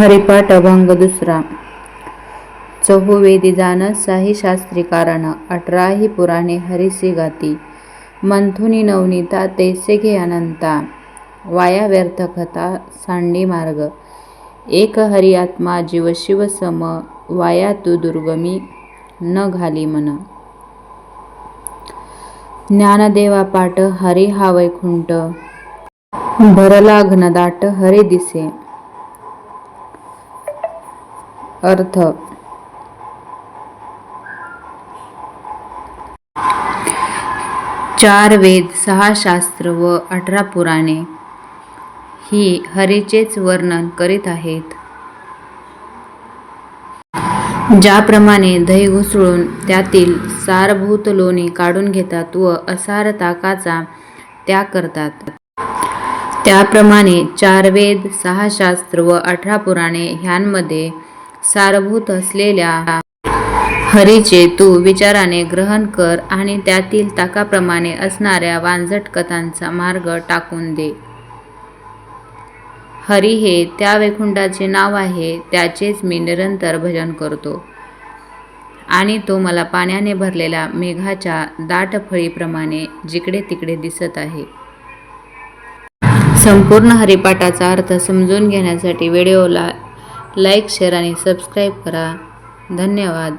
हरिपाठ अभंग दुसरा. चहुवेदी जाण साही शास्त्री कारण अठराही पुराणे हरिसी गाती. मंथुनी नवनीता तैसे घे अनंता. वाया व्यर्थ कथा सांडी मार्ग. एक हरी आत्मा जीव शिव सम वाया तू दुर्गमी न घाली मन. ज्ञानदेवा पाठ हरी हा वैकुंठ भरला घनदाट हरी दिसे. अर्थ. चार वेद सहा शास्त्र व अठरा पुराणे ही हरीचेच वर्णन करीत आहेत. ज्याप्रमाणे दही घुसळून त्यातील सारभूत लोणी काढून घेतात व असार ताकाचा त्याग करतात. त्याप्रमाणे चार वेद सहा शास्त्र व अठरा पुराणे ह्यांमध्ये सारभूत असलेल्या हरीचे तू विचाराने ग्रहण कर आणि त्यातील ताकाप्रमाणे असणाऱ्या वांझट कथांचा मार्ग टाकून दे. हरी हे त्या वैकुंठाचे नाव आहे त्याचेच मी निरंतर भजन करतो. आणि तो मला पाण्याने भरलेल्या मेघाच्या दाट फळीप्रमाणे जिकडे तिकडे दिसत आहे. संपूर्ण हरिपाठाचा अर्थ समजून घेण्यासाठी व्हिडिओला लाईक शेअर आणि सबस्क्राईब करा. धन्यवाद.